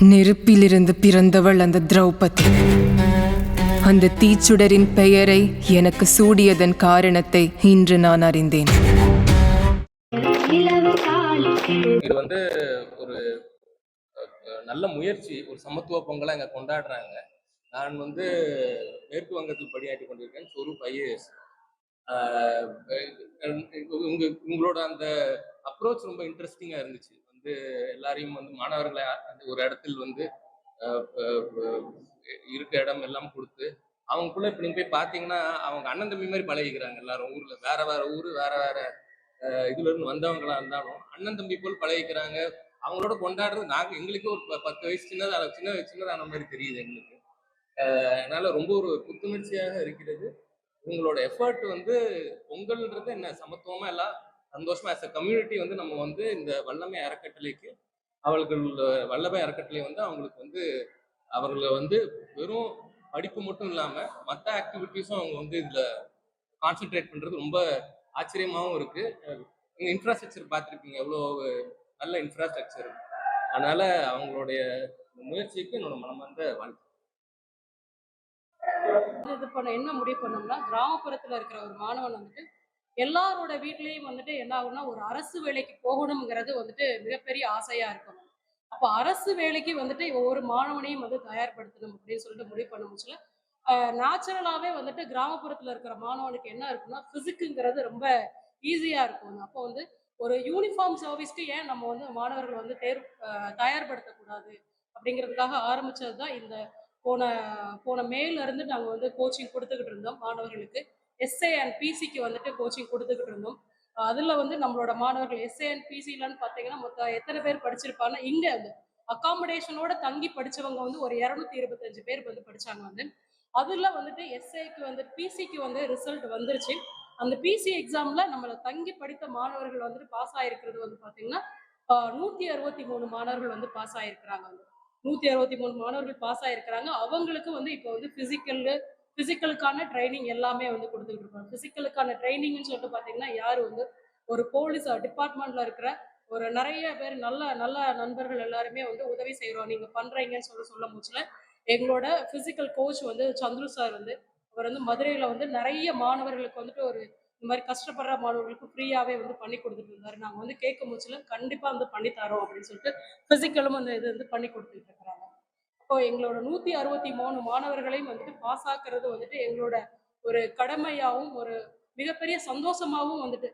நெருப்பிலிருந்து பிறந்தவள் அந்த திரௌபதி. அந்த தீச்சுடரின் பெயரை எனக்கு சூடியதன் காரணத்தை இன்று நான் அறிந்தேன். இது வந்து ஒரு நல்ல முயற்சி ஒரு சமத்துவ பொங்கலை இங்கே கொண்டாடுறாங்க. நான் வந்து மேற்கு வங்கத்தில் பணியாற்றி கொண்டிருக்கேன் சொரூப் ஐஏஎஸ். உங்க உங்களோட அந்த அப்ரோச் ரொம்ப இன்ட்ரெஸ்டிங்காக இருந்துச்சு. வந்து எல்லாரையும் வந்து மாணவர்களை வந்து ஒரு இடத்தில் வந்து இருக்க இடம் எல்லாம் கொடுத்து அவங்களுக்குள்ள இப்போ நீங்கள் போய் பார்த்தீங்கன்னா அவங்க அண்ணன் தம்பி மாதிரி பழகிக்கிறாங்க எல்லாரும் ஊரில். வேற வேற ஊர் வேற வேற இதுல இருந்து வந்தவங்களா இருந்தாலும் அண்ணன் தம்பி போல் பழகிக்கிறாங்க. அவங்களோட கொண்டாடுறது நாங்க எங்களுக்கே ஒரு ப- பத்து வயசு சின்னதாக சின்ன சின்னதான மாதிரி தெரியுது எங்களுக்கு. அதனால ரொம்ப ஒரு புத்துணர்ச்சியாக இருக்கிறது. உங்களோட எஃபர்ட் வந்து பொங்கல்ன்றது என்ன சமத்துவமா எல்லாம் சந்தோஷமா ஆஸ் அ கம்யூனிட்டி வந்து நம்ம வந்து இந்த வல்லமை அறக்கட்டளைக்கு அவர்கள் வல்லமை அறக்கட்டளை வந்து அவங்களுக்கு வந்து அவர்களை வந்து வெறும் படிப்பு மட்டும் இல்லாமல் மற்ற ஆக்டிவிட்டீஸும் அவங்க வந்து இதில் கான்சென்ட்ரேட் பண்ணுறது ரொம்ப ஆச்சரியமாவும் இருக்கு. இன்ஃப்ராஸ்ட்ரக்சர் பார்த்துருப்பீங்க எவ்வளோ நல்ல இன்ஃப்ராஸ்ட்ரக்சர் அதனால அவங்களுடைய முயற்சிக்கு என்னோட மனமார்ந்த வாழ்க்கை இது பண்ண என்ன முடிவு பண்ணோம்னா கிராமப்புறத்துல இருக்கிற ஒரு மாணவன் வந்துட்டு எல்லாரோட வீட்லேயும் வந்துட்டு என்ன ஆகும்னா ஒரு அரசு வேலைக்கு போகணுங்கிறது வந்துட்டு மிகப்பெரிய ஆசையா இருக்கும். அப்போ அரசு வேலைக்கு வந்துட்டு ஒவ்வொரு மாணவனையும் வந்து தயார்படுத்தணும் அப்படின்னு சொல்லிட்டு முடிவு பண்ண முடிச்சல நேச்சுரலாகவே வந்துட்டு கிராமப்புறத்தில் இருக்கிற மாணவனுக்கு என்ன இருக்குன்னா ஃபிசிக்குங்கிறது ரொம்ப ஈஸியாக இருக்கும். அப்போ வந்து ஒரு யூனிஃபார்ம் சர்வீஸ்க்கு ஏன் நம்ம வந்து மாணவர்கள் வந்து தேர் தயார்படுத்தக்கூடாது அப்படிங்கிறதுக்காக ஆரம்பிச்சது தான் இந்த போன போன மேலேருந்து நாங்கள் வந்து கோச்சிங் கொடுத்துக்கிட்டு இருந்தோம் மாணவர்களுக்கு. எஸ்ஏ அண்ட் பிசிக்கு வந்துட்டு கோச்சிங் கொடுத்துக்கிட்டு இருந்தோம். அதில் வந்து நம்மளோட மாணவர்கள் எஸ்ஏ அண்ட் பிசிலன்னு பார்த்தீங்கன்னா மொத்தம் எத்தனை பேர் படிச்சிருப்பாங்கன்னா இங்கே அந்த அக்காமடேஷனோட தங்கி படிச்சவங்க வந்து ஒரு இரநூத்தி இருபத்தஞ்சு பேர் வந்து படித்தாங்க வந்து. அதில் வந்துட்டு எஸ்ஏக்கு வந்து பிசிக்கு வந்து ரிசல்ட் வந்துருச்சு. அந்த பிசி எக்ஸாம்ல நம்மளை தங்கி படித்த மாணவர்கள் வந்துட்டு பாஸ் ஆயிருக்கிறது வந்து பார்த்தீங்கன்னா நூற்றி அறுபத்தி மூணு மாணவர்கள் வந்து பாஸ் ஆயிருக்கிறாங்க வந்து. நூற்றி அறுபத்தி மூணு மாணவர்கள் பாஸ் ஆயிருக்கிறாங்க. அவங்களுக்கு வந்து இப்போ வந்து ஃபிசிக்கல் ஃபிசிக்கலுக்கான ட்ரைனிங் எல்லாமே வந்து கொடுத்துட்டு இருக்கோம் ஃபிசிக்கலுக்கான ட்ரைனிங்னு சொல்லிட்டு பார்த்தீங்கன்னா யார் வந்து ஒரு போலீஸ் டிபார்ட்மெண்ட்ல இருக்கிற ஒரு நிறைய பேர் நல்ல நல்ல நண்பர்கள் எல்லாருமே வந்து உதவி செய்கிறோம் நீங்கள் பண்ணுறீங்கன்னு சொல்லி சொல்ல முடிச்சல எங்களோட ஃபிசிக்கல் கோச் வந்து சந்துரு சார் வந்து அவர் வந்து மதுரையில் வந்து நிறைய மாணவர்களுக்கு வந்துட்டு ஒரு இந்த மாதிரி கஷ்டப்படுற மாணவர்களுக்கு ஃப்ரீயாகவே வந்து பண்ணி கொடுத்துட்டு இருந்தாரு. நாங்கள் வந்து கேட்க முடிச்சல கண்டிப்பாக வந்து பண்ணித்தரோம் அப்படின்னு சொல்லிட்டு ஃபிசிக்கலும் அந்த இது வந்து பண்ணி கொடுத்துட்டு இருக்கிறாங்க இப்போ எங்களோட நூற்றி அறுபத்தி மூணு மாணவர்களையும் வந்துட்டு பாஸ் ஆக்குறது வந்துட்டு எங்களோட ஒரு கடமையாகவும் ஒரு மிகப்பெரிய சந்தோஷமாகவும் வந்துட்டு